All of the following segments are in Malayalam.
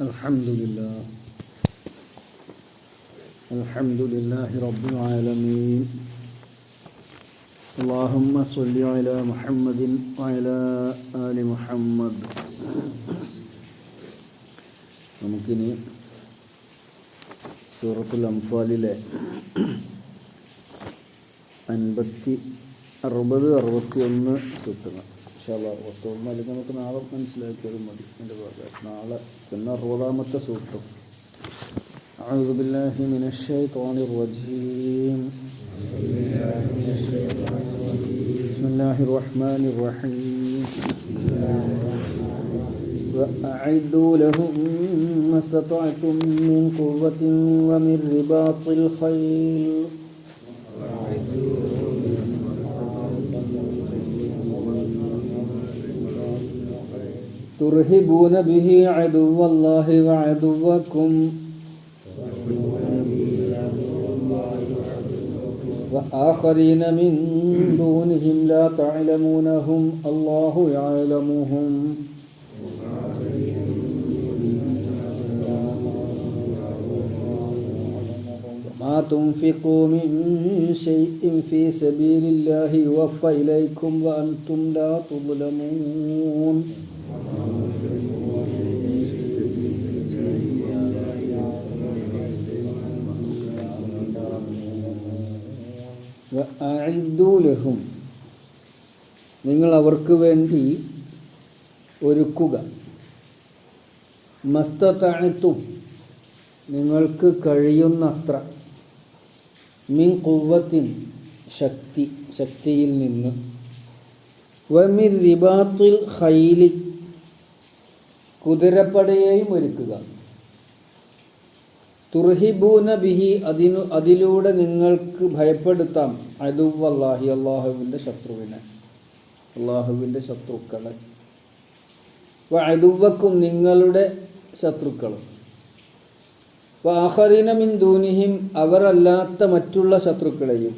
الحمد لله الحمد لله رب العالمين اللهم صل على محمد وعلى آل محمد നമുക്കിനി സൂറത്തുൽ അംഫാലിലെ അൻപത്തി അറുപത് അറുപത്തി ഒന്ന് സൂക്തങ്ങൾ ഇൻഷാല്ല അറുപത്തൊന്ന് അല്ലെങ്കിൽ നമുക്ക് നാളെ മനസ്സിലാക്കിയത് മതി എൻ്റെ ഭാഗം നാളെ പിന്നെ അറുപതാമത്തെ സൂക്തം أعوذ بالله من الشيطان الرجيم بسم الله الرحمن الرحيم وأعدوا لهم ما استطعتم من قوة ومن رباط الخيل ترهبون به عدو الله وعدوكم. وآخرين من دونهم لا تعلمونهم. الله يعلمهم. ما تنفقوا من شيء في سبيل الله يوفى إليكم وأنتم لا تظلمون. ലഹും. നിങ്ങൾ അവർക്ക് വേണ്ടി ഒരുക്കുക. മസ്തത്താണിത്തും നിങ്ങൾക്ക് കഴിയുന്നത്ര. മിൻ കുവ്വത്തിൻ ശക്തി ശക്തിയിൽ നിന്ന്. വമിൻ റിബാത്തുൽ ഹൈലി കുതിരപ്പടയെയും ഒരുക്കുക. തുർഹിബൂന ബിഹി അതിനു അതിലൂടെ നിങ്ങൾക്ക് ഭയപ്പെടുത്താം. അതുവല്ലാഹി അള്ളാഹുവിന്റെ ശത്രുവിനെ. അള്ളാഹുവിന്റെ ശത്രുക്കളെ. അതുവക്കും നിങ്ങളുടെ ശത്രുക്കളും. വാഹറീന മിൻ ദൂനിഹിം അവരല്ലാത്ത മറ്റുള്ള ശത്രുക്കളെയും.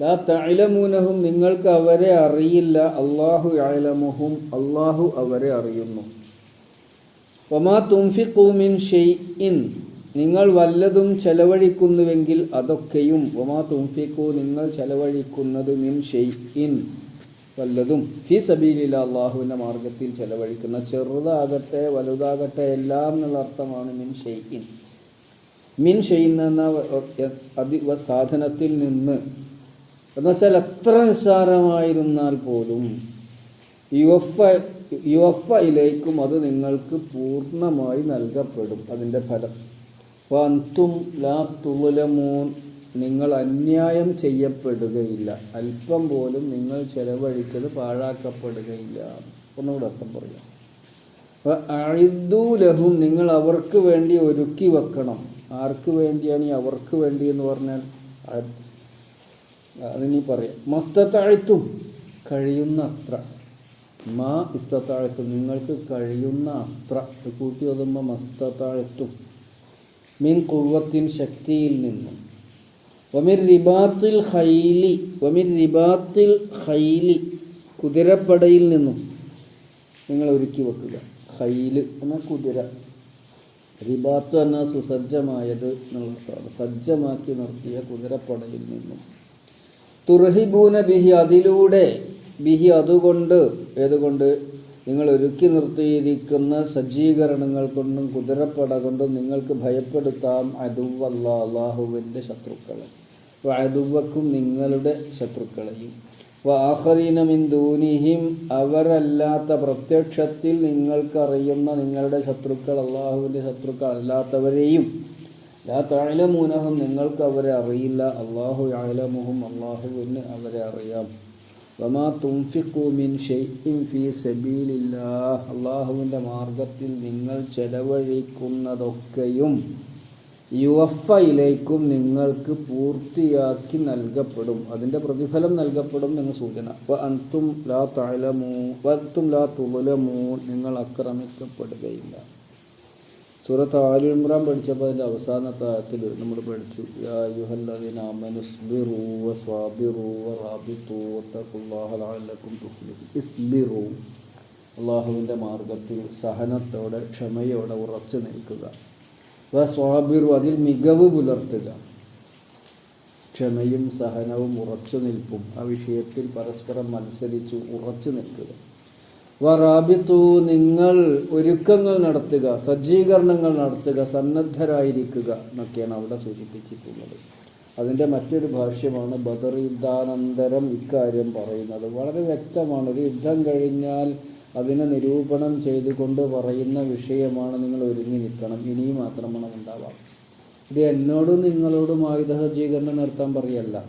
ലാ തഅലമൂനഹും നിങ്ങൾക്ക് അവരെ അറിയില്ല. അള്ളാഹു അലമുഹും അള്ളാഹു അവരെ അറിയുന്നു. ഒമാ തുംഫിക്കൂമിൻ മിൻ ഷെയ്ഇൻ നിങ്ങൾ വല്ലതും ചെലവഴിക്കുന്നുവെങ്കിൽ അതൊക്കെയും ഒമാ തുംഫിക്കു നിങ്ങൾ ചെലവഴിക്കുന്നത് മിൻ ഷെയ്ഇൻ വല്ലതും ഫി സബീലില്ല അള്ളാഹുവിന്റെ മാർഗത്തിൽ ചെലവഴിക്കുന്ന ചെറുതാകട്ടെ വലുതാകട്ടെ എല്ലാം എന്നുള്ള അർത്ഥമാണ് മിൻ ഷെയ്ഇൻ. മിൻ ഷെയ്ൻ എന്ന അതി സാധനത്തിൽ നിന്ന്. എന്നുവെച്ചാൽ എത്ര നിസ്സാരമായിരുന്നാൽ പോലും യുവഫ യുവഫയിലേക്കും അത് നിങ്ങൾക്ക് പൂർണമായി നൽകപ്പെടും. അതിന്റെ ഫലം വന്തും ലാ തുലമൂൻ നിങ്ങൾ അന്യായം ചെയ്യപ്പെടുകയില്ല. അല്പം പോലും നിങ്ങൾ ചെലവഴിച്ചത് പാഴാക്കപ്പെടുകയില്ല. ഒന്നുകൂടെ അർത്ഥം പറയാം. അഴുദൂലഹും നിങ്ങൾ അവർക്ക് വേണ്ടി ഒരുക്കി വെക്കണം. ആർക്ക് വേണ്ടിയാണ് ഈ അവർക്ക് വേണ്ടി എന്ന് പറഞ്ഞാൽ അതിനി പറയാം. മസ്തത്താഴ്ത്തും കഴിയുന്ന അത്ര മാ ഇസ്തത്താഴ്ത്തും നിങ്ങൾക്ക് കഴിയുന്ന അത്ര കൂട്ടി ഒതുമ്പോൾ മസ്തത്താഴ്ത്തും മീൻ കുവത്തിൻ ശക്തിയിൽ നിന്നും. വമിർ റിബാത്തിൽ ഹൈലി വമിർ റിബാത്തിൽ ഹൈലി കുതിരപ്പടയിൽ നിന്നും. നിങ്ങൾ ഒരുക്കി വെക്കുക. ഹൈൽ എന്ന കുതിര. റിബാത്ത് എന്ന സുസജ്ജമായത് സജ്ജമാക്കി നിർത്തിയ കുതിരപ്പടയിൽ നിന്നും. തുർഹിബൂന ബിഹി അതിലൂടെ. ബിഹി അതുകൊണ്ട് ഏതുകൊണ്ട്? നിങ്ങൾ ഒരുക്കി നിർത്തിയിരിക്കുന്ന സജ്ജീകരണങ്ങൾ കൊണ്ടും കുതിരപ്പട കൊണ്ടും നിങ്ങൾക്ക് ഭയപ്പെടുത്താം. അതുവല്ല അള്ളാഹുവിന്റെ ശത്രുക്കളെ. അതുവക്കും നിങ്ങളുടെ ശത്രുക്കളെയും. വാഹറീനമിന്ദൂനിഹിം അവരല്ലാത്ത പ്രത്യക്ഷത്തിൽ നിങ്ങൾക്കറിയുന്ന നിങ്ങളുടെ ശത്രുക്കൾ അള്ളാഹുവിന്റെ ശത്രുക്കൾ അല്ലാത്തവരെയും. ലാ താഴലമൂനഹം നിങ്ങൾക്ക് അവരെ അറിയില്ല. അള്ളാഹു ആലമുഹും അള്ളാഹുവിന് അവരെ അറിയാം. മിൻ ഫീ അള്ളാഹുവിന്റെ മാർഗത്തിൽ നിങ്ങൾ ചെലവഴിക്കുന്നതൊക്കെയും യുവഫയിലേക്കും നിങ്ങൾക്ക് പൂർത്തിയാക്കി നൽകപ്പെടും. അതിന്റെ പ്രതിഫലം നൽകപ്പെടും എന്ന സൂചന. അൻതും ലാ തഴലമൂ വത്തും ലാ തുലമൂ. നിങ്ങൾ ആക്രമിക്കപ്പെടുകയില്ല സൂറത്ത് ആലു ഇമ്രാൻ പഠിച്ചപ്പോൾ അതിന്റെ അവസാനത്തെ ആയത്തിൽ നമ്മൾ പഠിച്ചു അള്ളാഹുവിന്റെ മാർഗത്തിൽ സഹനത്തോടെ ക്ഷമയോടെ ഉറച്ചു നിൽക്കുക. സ്വാബിറു അതിൽ മികവ് പുലർത്തുക. ക്ഷമയും സഹനവും ഉറച്ചു നിൽപ്പും. ആ വിഷയത്തിൽ പരസ്പരം മത്സരിച്ചു ഉറച്ചു നിൽക്കുക. വറാബിത്തു നിങ്ങൾ ഒരുക്കങ്ങൾ നടത്തുക സജ്ജീകരണങ്ങൾ നടത്തുക സന്നദ്ധരായിരിക്കുക എന്നൊക്കെയാണ് അവിടെ സൂചിപ്പിച്ചിട്ടുള്ളത്. അതിന്റെ മറ്റൊരു ഭാഷ്യമാണ് ബദർ യുദ്ധാനന്തരം ഇക്കാര്യം പറയുന്നത്. വളരെ വ്യക്തമാണ്. ഒരു യുദ്ധം കഴിഞ്ഞാൽ അതിനെ നിരൂപണം ചെയ്തുകൊണ്ട് പറയുന്ന വിഷയമാണ് നിങ്ങൾ ഒരുങ്ങി നിൽക്കണം. ഇനിയും ആക്രമണം ഉണ്ടാവാം ഇത് എന്നോടും നിങ്ങളോടും ആയുധ സജ്ജീകരണം നിർത്താൻ പറയല്ല.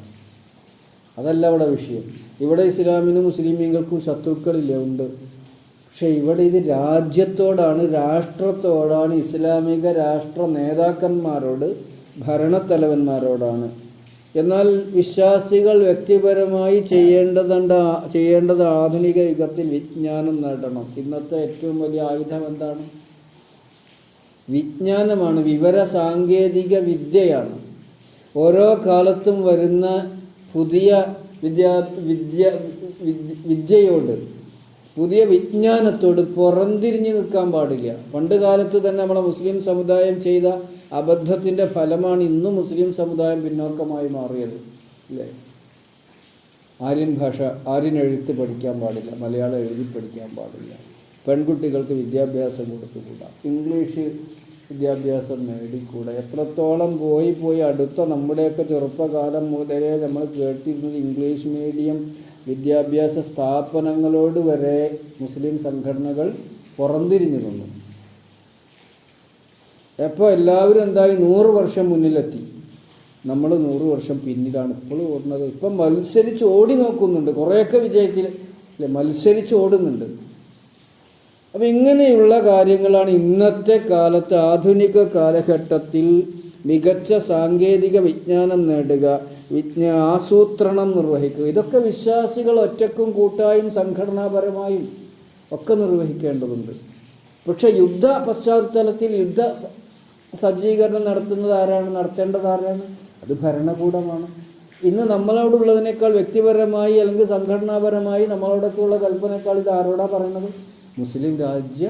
അതല്ല അവിടെ വിഷയം. ഇവിടെ ഇസ്ലാമിനും മുസ്ലിമീങ്ങൾക്കും ശത്രുക്കളില്ല? ഉണ്ട്. പക്ഷെ ഇവിടെ ഇത് രാജ്യത്തോടാണ് രാഷ്ട്രത്തോടാണ് ഇസ്ലാമിക രാഷ്ട്ര നേതാക്കന്മാരോട് ഭരണത്തലവന്മാരോടാണ്. എന്നാൽ വിശ്വാസികൾ വ്യക്തിപരമായി ചെയ്യേണ്ടതുണ്ട് ചെയ്യേണ്ടത് ആധുനിക യുഗത്തിൽ വിജ്ഞാനം നേടണം. ഇന്നത്തെ ഏറ്റവും വലിയ ആയുധം എന്താണ്? വിജ്ഞാനമാണ് വിവര സാങ്കേതിക വിദ്യയാണ്. ഓരോ കാലത്തും വരുന്ന പുതിയ വിദ്യാ വിദ്യ വിദ്യ- വിദ്യയോട് പുതിയ വിജ്ഞാനത്തോട് പുറന്തിരിഞ്ഞു നിൽക്കാൻ പാടില്ല. പണ്ട് കാലത്ത് തന്നെ നമ്മളെ മുസ്ലിം സമുദായം ചെയ്ത അബദ്ധത്തിന്റെ ഫലമാണ് ഇന്നും മുസ്ലിം സമുദായം പിന്നോക്കമായി മാറിയത്. അല്ലേ? ആര്യൻ ഭാഷ ആര്യൻ എഴുത്ത് പഠിക്കാൻ പാടില്ല മലയാളം എഴുതി പഠിക്കാൻ പാടില്ല. പെൺകുട്ടികൾക്ക് വിദ്യാഭ്യാസം കൊടുത്തുകൂടാ? ഇംഗ്ലീഷ് വിദ്യാഭ്യാസം നേടിക്കൂടാ? എത്രത്തോളം പോയി പോയി അടുത്ത നമ്മുടെയൊക്കെ ചെറുപ്പകാലം മുതലേ നമ്മൾ കേട്ടിരുന്നത് ഇംഗ്ലീഷ് മീഡിയം വിദ്യാഭ്യാസ സ്ഥാപനങ്ങളോട് വരെ മുസ്ലിം സംഘടനകൾ പുറംതിരിഞ്ഞു നിന്നു. എപ്പോൾ എല്ലാവരും എന്തായി? നൂറ് വർഷം മുന്നിലെത്തി. നമ്മൾ നൂറ് വർഷം പിന്നിലാണ് ഇപ്പോൾ ഓടുന്നത്. ഇപ്പം മത്സരിച്ച് ഓടി നോക്കുന്നുണ്ട്. കുറേയൊക്കെ വിജയത്തിൽ അല്ലെ? മത്സരിച്ച് ഓടുന്നുണ്ട്. അപ്പം ഇങ്ങനെയുള്ള കാര്യങ്ങളാണ് ഇന്നത്തെ കാലത്ത് ആധുനിക കാലഘട്ടത്തിൽ മികച്ച സാങ്കേതിക വിജ്ഞാനം നേടുക വിജ്ഞാ ആസൂത്രണം നിർവഹിക്കുക. ഇതൊക്കെ വിശ്വാസികൾ ഒറ്റക്കും കൂട്ടായും സംഘടനാപരമായും ഒക്കെ നിർവഹിക്കേണ്ടതുണ്ട്. പക്ഷെ യുദ്ധ പശ്ചാത്തലത്തിൽ യുദ്ധ സജ്ജീകരണം നടത്തുന്നത് ആരാണ്? നടത്തേണ്ടത് ആരാണ്? അത് ഭരണകൂടമാണ്. ഇന്ന് നമ്മളോടുള്ളതിനേക്കാൾ വ്യക്തിപരമായി അല്ലെങ്കിൽ സംഘടനാപരമായി നമ്മളോടൊക്കെയുള്ള കൽപ്പനേക്കാൾ ഇത് ആരോടാണ് പറയുന്നത് മുസ്ലിം രാജ്യ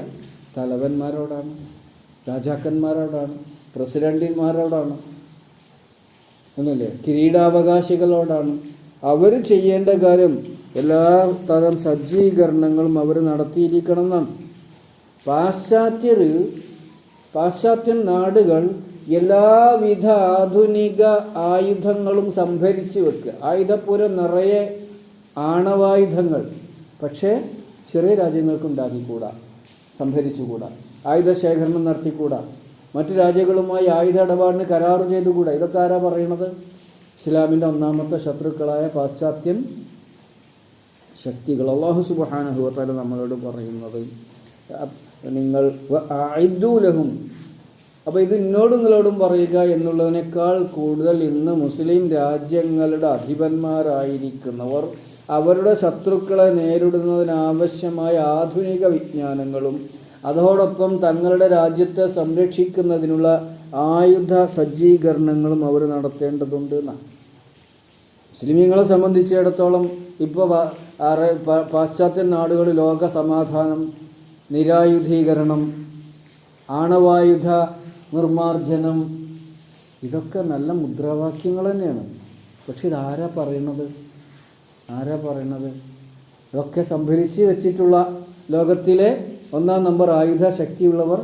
തലവന്മാരോടാണ് രാജാക്കന്മാരോടാണ് പ്രസിഡന്റുമാരോടാണ് എന്നല്ലേ? കിരീടാവകാശികളോടാണ്. അവർ ചെയ്യേണ്ട കാര്യം എല്ലാ തരം സജ്ജീകരണങ്ങളും അവർ നടത്തിയിരിക്കണം എന്നാണ് പാശ്ചാത്യർ പാശ്ചാത്യ നാടുകൾ എല്ലാവിധ ആധുനിക ആയുധങ്ങളും സംഭരിച്ച് വെക്കുക. ആയുധപ്പുരം നിറയെ ആണവായുധങ്ങൾ. പക്ഷേ ചെറിയ രാജ്യങ്ങൾക്ക് ഉണ്ടാക്കിക്കൂടാ സംഭരിച്ചുകൂടാ ആയുധ ശേഖരണം നടത്തിക്കൂടാ. മറ്റു രാജ്യങ്ങളുമായി ആയുധ ഇടപാടിന് കരാർ ചെയ്തുകൂടാ? ഇതൊക്കെ ആരാ പറയണത്? ഇസ്ലാമിന്റെ ഒന്നാമത്തെ ശത്രുക്കളായ പാശ്ചാത്യൻ ശക്തികൾ. അള്ളാഹു സുബാനഹുവത്താല നമ്മളോട് പറയുന്നത് നിങ്ങൾ ആയിദൂലഹും അപ്പോൾ ഇത് ഇന്നോടും നിങ്ങളോടും പറയുക എന്നുള്ളതിനേക്കാൾ കൂടുതൽ ഇന്ന് മുസ്ലിം രാജ്യങ്ങളുടെ അധിപന്മാരായിരിക്കുന്നവർ അവരുടെ ശത്രുക്കളെ നേരിടുന്നതിനാവശ്യമായ ആധുനിക വിജ്ഞാനങ്ങളും അതോടൊപ്പം തങ്ങളുടെ രാജ്യത്തെ സംരക്ഷിക്കുന്നതിനുള്ള ആയുധ സജ്ജീകരണങ്ങളും അവർ നടത്തേണ്ടതുണ്ട് എന്നാണ് മുസ്ലിമീങ്ങളെ സംബന്ധിച്ചിടത്തോളം ഇപ്പോൾ പാശ്ചാത്യ നാടുകൾ ലോക സമാധാനം നിരായുധീകരണം ആണവായുധ നിർമാർജനം ഇതൊക്കെ നല്ല മുദ്രാവാക്യങ്ങൾ തന്നെയാണ്. പക്ഷെ ഇതാരാ പറയണത്? ആരാ പറയണത്? ഇതൊക്കെ സംഭരിച്ച് വെച്ചിട്ടുള്ള ലോകത്തിലെ ഒന്നാം നമ്പർ ആയുധ ശക്തിയുള്ളവർ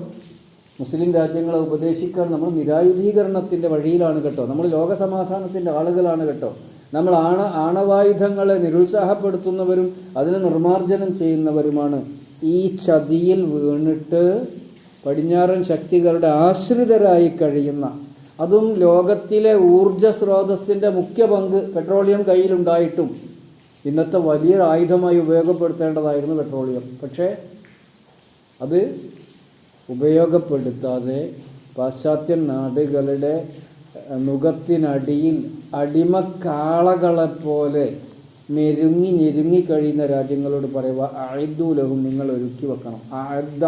മുസ്ലിം രാജ്യങ്ങളെ ഉപദേശിക്കാൻ നമ്മൾ നിരായുധീകരണത്തിന്റെ വഴിയിലാണ് കേട്ടോ. നമ്മൾ ലോകസമാധാനത്തിന്റെ ആളുകളാണ് കേട്ടോ. നമ്മൾ ആണ ആണവായുധങ്ങളെ നിരുത്സാഹപ്പെടുത്തുന്നവരും അതിനെ നിർമ്മാർജനം ചെയ്യുന്നവരുമാണ്. ഈ ചതിയിൽ വീണിട്ട് പടിഞ്ഞാറൻ ശക്തികളുടെ ആശ്രിതരായി കഴിയുന്ന അതും ലോകത്തിലെ ഊർജ സ്രോതസ്സിന്റെ മുഖ്യ പങ്ക് പെട്രോളിയം കയ്യിലുണ്ടായിട്ടും ഇന്നത്തെ വലിയ ആയുധമായി ഉപയോഗപ്പെടുത്തേണ്ടതായിരുന്നു പെട്രോളിയം. പക്ഷേ അത് ഉപയോഗപ്പെടുത്താതെ പാശ്ചാത്യ നാടുകളുടെ മുഖത്തിനടിയിൽ അടിമക്കാളകളെ പോലെ മെരുങ്ങി ഞെരുങ്ങി കഴിയുന്ന രാജ്യങ്ങളോട് പറയുക ആയുധൂലവും നിങ്ങൾ ഒരുക്കി വെക്കണം. ആയുധ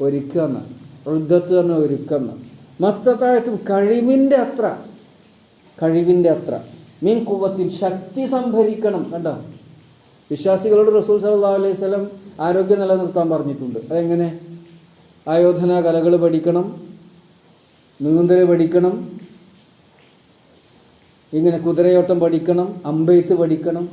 ഒരുക്കുക എന്ന്. യുദ്ധത്ത് തന്നെ ഒരുക്കുന്ന മസ്തത്തായിട്ടും കഴിവിന്റെ അത്ര. കഴിവിന്റെ അത്ര. മീൻ കുവത്തിൽ ശക്തി സംഭരിക്കണം കണ്ടോ? വിശ്വാസികളോട് റസൂൽ സല്ലല്ലാഹു അലൈഹി സ്വലം ആരോഗ്യം നിലനിർത്താൻ പറഞ്ഞിട്ടുണ്ട്. അതെങ്ങനെ? ആയോധന കലകൾ പഠിക്കണം നീന്തൽ പഠിക്കണം ഇങ്ങനെ കുതിരയോട്ടം പഠിക്കണം അമ്പെയ്ത്ത് പഠിക്കണം.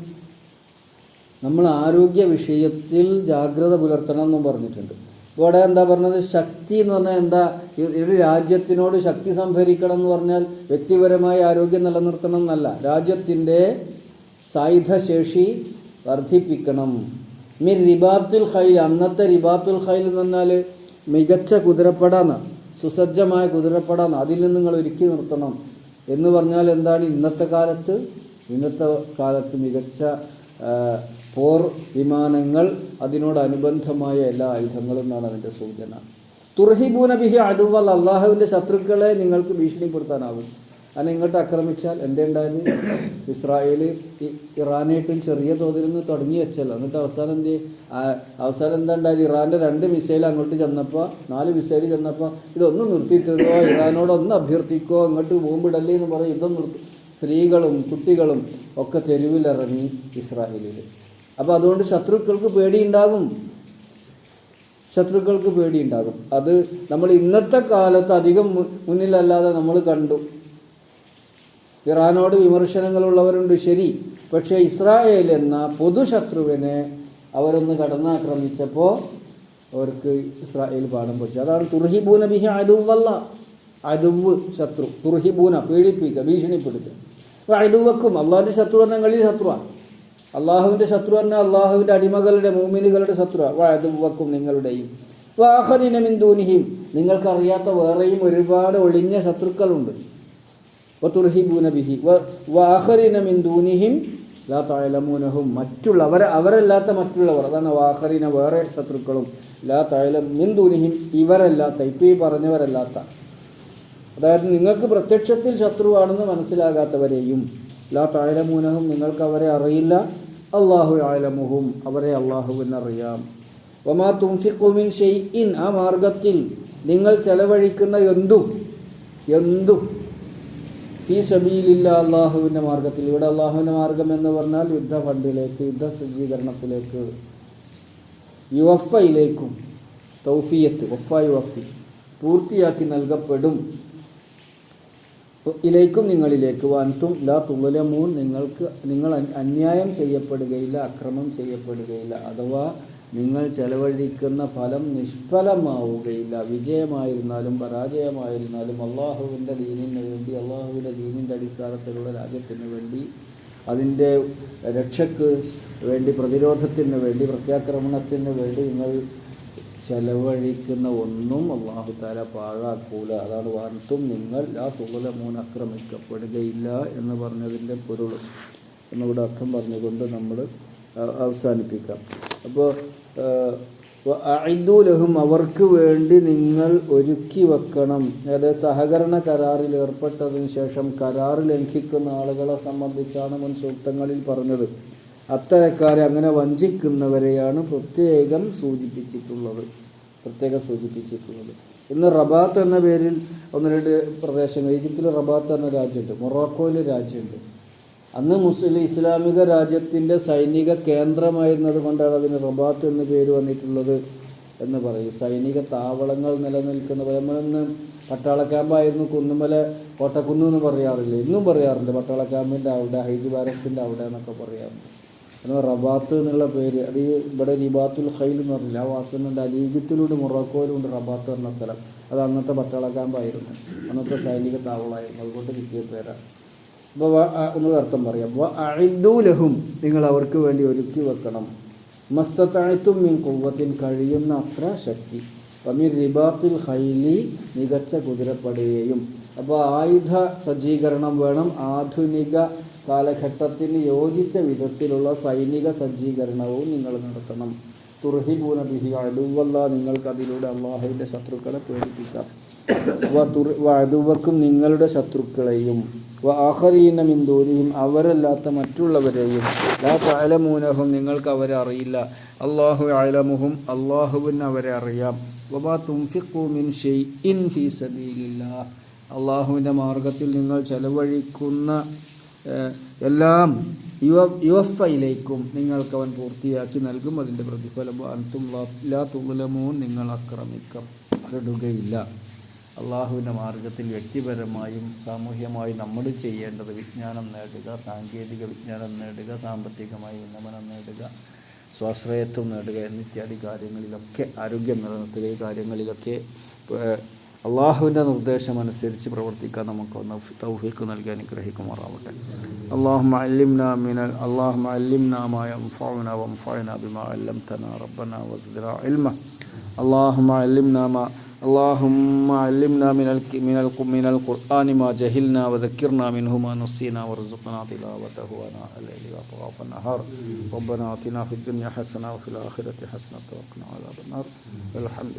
നമ്മൾ ആരോഗ്യ വിഷയത്തിൽ ജാഗ്രത പുലർത്തണം എന്നും പറഞ്ഞിട്ടുണ്ട്. ഇവിടെ എന്താ പറഞ്ഞത്? ശക്തി എന്ന് പറഞ്ഞാൽ എന്താ? ഒരു രാജ്യത്തിനോട് ശക്തി സംഭരിക്കണം എന്ന് പറഞ്ഞാൽ വ്യക്തിപരമായി ആരോഗ്യം നിലനിർത്തണം എന്നല്ല. രാജ്യത്തിന്റെ സായുധശേഷി വർദ്ധിപ്പിക്കണം. മിർ റിബാത്തുൽ ഖൈൽ അന്നത്തെ റിബാത്തുൽ ഖൈൽ എന്ന് പറഞ്ഞാൽ മികച്ച കുതിരപ്പടാന്ന് സുസജ്ജമായ കുതിരപ്പടാന്ന് അതിൽ നിന്ന് നിങ്ങൾ ഒരുക്കി നിർത്തണം. എന്ന് പറഞ്ഞാൽ എന്താണ്? ഇന്നത്തെ കാലത്ത് ഇന്നത്തെ കാലത്ത് മികച്ച പോർ വിമാനങ്ങൾ അതിനോടനുബന്ധമായ എല്ലാ ആയുധങ്ങളും എന്നാണ് അതിന്റെ സൂചന. തുർഹിബൂന ബിഹി അടുവൽ അള്ളാഹുവിന്റെ ശത്രുക്കളെ നിങ്ങൾക്ക് ഭീഷണിപ്പെടുത്താനാവും കാരണം ഇങ്ങോട്ട് ആക്രമിച്ചാൽ എന്തേ ഉണ്ടായത് ഇസ്രായേൽ ഇറാനായിട്ടും ചെറിയ തോതിൽ നിന്ന് തുടങ്ങി വെച്ചല്ലോ. എന്നിട്ട് അവസാനം എന്ത് അവസാനം എന്താ ഉണ്ടായത്? ഇറാന്റെ രണ്ട് മിസൈൽ അങ്ങോട്ട് ചെന്നപ്പോൾ നാല് മിസൈൽ ചെന്നപ്പോൾ ഇതൊന്നും നിർത്തിയിട്ടോ ഇറാനോട് ഒന്ന് അഭ്യർത്ഥിക്കോ അങ്ങോട്ട് ബോംബിടല്ലേ എന്ന് പറയും. ഇതൊന്നും നിർത്തി. സ്ത്രീകളും കുട്ടികളും ഒക്കെ തെരുവിലിറങ്ങി ഇസ്രായേലിൽ അപ്പോൾ അതുകൊണ്ട് ശത്രുക്കൾക്ക് പേടിയുണ്ടാകും. ശത്രുക്കൾക്ക് പേടിയുണ്ടാകും. അത് നമ്മൾ ഇന്നത്തെ കാലത്ത് അധികം മുന്നിലല്ലാതെ നമ്മൾ കണ്ടു. ഇറാനോട് വിമർശനങ്ങളുള്ളവരുണ്ട് ശരി. പക്ഷേ ഇസ്രായേൽ എന്ന പൊതുശത്രുവിനെ അവരൊന്ന് കടന്നാക്രമിച്ചപ്പോൾ അവർക്ക് ഇസ്രായേൽ പാഠം പഠിച്ചു. അതാണ് തുർഹിബൂന ബിഹി അതുവല്ല അതുവ് ശത്രു. തുർഹിബൂന പീഡിപ്പിക്കുക ഭീഷണിപ്പെടുത്തുക. അപ്പോൾ അതുവക്കും അള്ളാഹിന്റെ ശത്രു പറഞ്ഞാൽ ശത്രുവാണ്. അള്ളാഹുവിന്റെ ശത്രു പറഞ്ഞാൽ അള്ളാഹുവിന്റെ അടിമകളുടെ മൂമിനുകളുടെ ശത്രു അതുവക്കും നിങ്ങളുടെയും. വാഹരിന മിന്ദൂനിഹിം നിങ്ങൾക്കറിയാത്ത വേറെയും ഒരുപാട് ഒളിഞ്ഞ ശത്രുക്കളുണ്ട്. വതുർഹിബൂന ബിഹി വാഹരിന മിൻ ദൂനിഹിം ലാ തഅലമൂനഹും. മറ്റുള്ള അവരെ അവരല്ലാത്ത മറ്റുള്ളവർ അതാണ് വാഹറിന വേറെ ശത്രുക്കളും. ലാ തായലം മിൻ ദൂനിഹിം ഇവരല്ലാത്ത ഇപ്പം ഈ പറഞ്ഞവരല്ലാത്ത. അതായത് നിങ്ങൾക്ക് പ്രത്യക്ഷത്തിൽ ശത്രുവാണെന്ന് മനസ്സിലാകാത്തവരെയും ലാ തഅലമൂനഹും നിങ്ങൾക്ക് അവരെ അറിയില്ല അള്ളാഹു ആലമുഹും അവരെ അള്ളാഹുവിനറിയാം ഒമാ തുംഫിക്കുമിൻ മിൻ ഷൈഇൻ ആ മാർഗത്തിൽ നിങ്ങൾ ചെലവഴിക്കുന്ന എന്തും എന്തും ഈ സബീലില്ല അള്ളാഹുവിന്റെ മാർഗത്തിൽ. ഇവിടെ അള്ളാഹുവിന്റെ മാർഗം എന്ന് പറഞ്ഞാൽ യുദ്ധ ഫണ്ടിലേക്ക് യുദ്ധ സജ്ജീകരണത്തിലേക്ക് യുവഫയിലേക്കും തൗഫിയത്ത് വഫ യുവഫി പൂർത്തിയാക്കി നൽകപ്പെടും. ഇലേക്കും നിങ്ങളിലേക്ക് വാൻത്തും ലാ തുലമൂൻ നിങ്ങൾക്ക് നിങ്ങൾ അന്യായം ചെയ്യപ്പെടുകയില്ല അക്രമം ചെയ്യപ്പെടുകയില്ല അഥവാ നിങ്ങൾ ചെലവഴിക്കുന്ന ഫലം നിഷ്ഫലമാവുകയില്ല. വിജയമായിരുന്നാലും പരാജയമായിരുന്നാലും അള്ളാഹുവിന്റെ ദീനിന് വേണ്ടി അള്ളാഹുവിന്റെ ദീനിന്റെ അടിസ്ഥാനത്തിലുള്ള രാജ്യത്തിന് വേണ്ടി അതിന്റെ രക്ഷയ്ക്ക് വേണ്ടി പ്രതിരോധത്തിന് വേണ്ടി പ്രത്യാക്രമണത്തിന് വേണ്ടി നിങ്ങൾ ചെലവഴിക്കുന്ന ഒന്നും അള്ളാഹു താല പാഴാക്കൂല. അതാണ് വാർത്തും നിങ്ങൾ ആ തുകലമൂന്ന് ആക്രമിക്കപ്പെടുകയില്ല എന്ന് പറഞ്ഞതിന്റെ പൊരുൾ. എന്നിവിടെ അർത്ഥം പറഞ്ഞുകൊണ്ട് നമ്മൾ അവസാനിപ്പിക്കാം. അപ്പോൾ അയിദൂലഹും അവർക്ക് വേണ്ടി നിങ്ങൾ ഒരുക്കി വെക്കണം. അതായത് സഹകരണ കരാറിൽ ഏർപ്പെട്ടതിന് ശേഷം കരാർ ലംഘിക്കുന്ന ആളുകളെ സംബന്ധിച്ചാണ് മുൻ സൂക്തങ്ങളിൽ പറഞ്ഞത്. അത്തരക്കാരെ അങ്ങനെ വഞ്ചിക്കുന്നവരെയാണ് പ്രത്യേകം സൂചിപ്പിച്ചിട്ടുള്ളത്. പ്രത്യേകം സൂചിപ്പിച്ചിട്ടുള്ളത്. ഇന്ന് റബാത്ത് എന്ന പേരിൽ ഒന്ന് രണ്ട് പ്രദേശങ്ങൾ ഈജിപ്തിൽ റബാത്ത് എന്ന രാജ്യമുണ്ട് മൊറോക്കോയിലെ രാജ്യമുണ്ട്. അന്ന് മുസ്ലിം ഇസ്ലാമിക രാജ്യത്തിന്റെ സൈനിക കേന്ദ്രമായിരുന്നത് കൊണ്ടാണ് അതിന് റബാത്ത് എന്ന് പേര് വന്നിട്ടുള്ളത് എന്ന് പറയും. സൈനിക താവളങ്ങൾ നിലനിൽക്കുന്ന നമ്മളിന്ന് പട്ടാള ക്യാമ്പായിരുന്നു കുന്നുമല കോട്ടക്കുന്ന് എന്ന് പറയാറില്ല? ഇന്നും പറയാറുണ്ട്. പട്ടാള ക്യാമ്പിന്റെ അവിടെ ഹൈജ് ബാരക്സിന്റെ അവിടെ എന്നൊക്കെ പറയാറുണ്ട്. എന്നാൽ റബാത്ത് എന്നുള്ള പേര്. അത് ഇവിടെ റിബാത്തുൽ ഖൈൽ എന്ന് പറഞ്ഞില്ല? ആ വാക്കുന്നുണ്ട്. അലീജിത്തിലൂടെ ഈജിപ്തിലുണ്ട് റബാത്ത് എന്ന സ്ഥലം. അത് അന്നത്തെ പട്ടാള ക്യാമ്പായിരുന്നു. അന്നത്തെ സൈനിക താവളമായിരുന്നു. അതുകൊണ്ട് കിട്ടിയ പേരാണ്. അപ്പോൾ അർത്ഥം പറയാം. നിങ്ങൾ അവർക്ക് വേണ്ടി ഒരുക്കി വെക്കണം. മസ്തത്താഴ്ത്തും മീൻ കൊവ്വത്തിൻ കഴിയുന്ന അത്ര ശക്തി. അമീർ റിബാത്തുൽ ഹൈലി മികച്ച കുതിരപ്പടയെയും. അപ്പോൾ ആയുധ സജ്ജീകരണം വേണം. ആധുനിക കാലഘട്ടത്തിന് യോജിച്ച വിധത്തിലുള്ള സൈനിക സജ്ജീകരണവും നിങ്ങൾ നടത്തണം. തുർഹിബൂന ബിഹി അടുവല്ല നിങ്ങൾക്ക് അതിലൂടെ അള്ളാഹുവിന്റെ ശത്രുക്കളെ പേടിപ്പിക്കാം. വധുവക്കും നിങ്ങളുടെ ശത്രുക്കളെയും വ മിന്ദൂരിയും അവരല്ലാത്ത മറ്റുള്ളവരെയും ലാ താലമൂനഹും നിങ്ങൾക്ക് അവരെ അറിയില്ല. അള്ളാഹു ആലമുഹും അള്ളാഹുവിന് അവരെ അറിയാം. വബാ തുംഫിഖു മിൻ ഷെയ്ഇൻ ഫീ സബീലില്ല അള്ളാഹുവിന്റെ മാർഗത്തിൽ നിങ്ങൾ ചെലവഴിക്കുന്ന എല്ലാം യുവ യുവഫയിലേക്കും നിങ്ങൾക്ക് അവൻ പൂർത്തിയാക്കി നൽകും. അതിന്റെ പ്രതിഫലം അൻതും ലാ തുലമൂൻ നിങ്ങൾ ആക്രമിക്കപ്പെടുകയില്ല. അള്ളാഹുവിന്റെ മാർഗത്തിൽ വ്യക്തിപരമായും സാമൂഹ്യമായും നമ്മൾ ചെയ്യേണ്ടത് വിജ്ഞാനം നേടുക സാങ്കേതിക വിജ്ഞാനം നേടുക സാമ്പത്തികമായി ഉന്നമനം നേടുക സ്വാശ്രയത്വം നേടുക എന്നിത്യാദി കാര്യങ്ങളിലൊക്കെ ആരോഗ്യം നിലനിർത്തുക ഈ കാര്യങ്ങളിലൊക്കെ അള്ളാഹുവിന്റെ നിർദ്ദേശം അനുസരിച്ച് പ്രവർത്തിക്കാൻ നമുക്ക് തൗഫീക്ക് നൽകി അനുഗ്രഹിക്കുമാറാവട്ടെ. അള്ളാഹു അല്ലിംന മിനൽ അള്ളാഹു അല്ലിംനാമായ ബിമാ അല്ലം തന റബ്ബന വസ്ദിന ഇൽമ. അള്ളാഹു اللهم علمنا من. من. من القرآن ما جهلنا وذكرنا منه ما نسينا وارزقنا تلاوته آناء الليل وأطراف النهار ربنا آتنا في الدنيا حسنة وفي الآخرة حسنة وقنا عذاب النار والحمد